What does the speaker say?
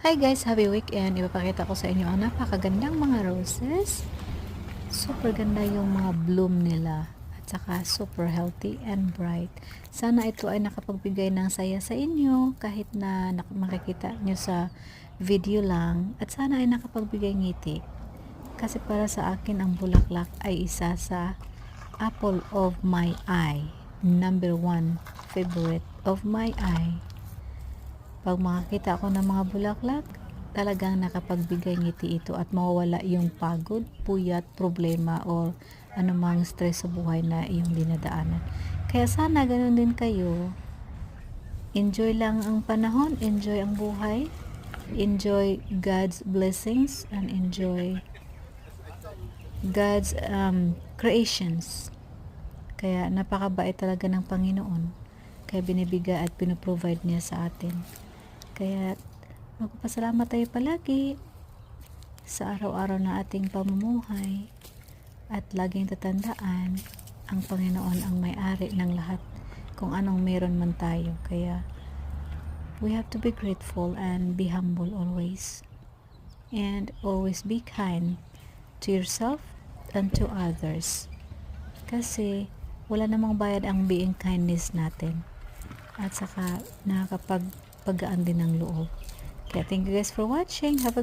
Hi guys, happy weekend. Ipapakita ko sa inyo ang napakagandang mga roses. Super ganda yung mga bloom nila at saka super healthy and bright. Sana ito ay nakapagbigay ng saya sa inyo kahit na makikita nyo sa video lang at sana ay nakapagbigay ngiti. Kasi para sa akin ang bulaklak ay isa sa apple of my eye. Number one favorite of my eye. Pag makakita ako ng mga bulaklak, talagang nakapagbigay ngiti ito at mawawala yung pagod, puyat, problema or anumang stress sa buhay na iyong dinadaanan. Kaya sana ganun din kayo. Enjoy lang ang panahon, enjoy ang buhay, enjoy God's blessings and enjoy God's um, creations. Kaya napakabait talaga ng Panginoon. Kaya binibigay at pinoprovide niya sa atin. Kaya magpapasalamat tayo palagi sa araw-araw na ating pamumuhay at laging tatandaan ang Panginoon ang may-ari ng lahat kung anong meron man tayo. Kaya we have to be grateful and be humble always. And always be kind to yourself and to others. Kasi wala namang bayad ang being kindness natin. At saka nakakapagpagaan din ng loob. Kaya thank you guys for watching. Have a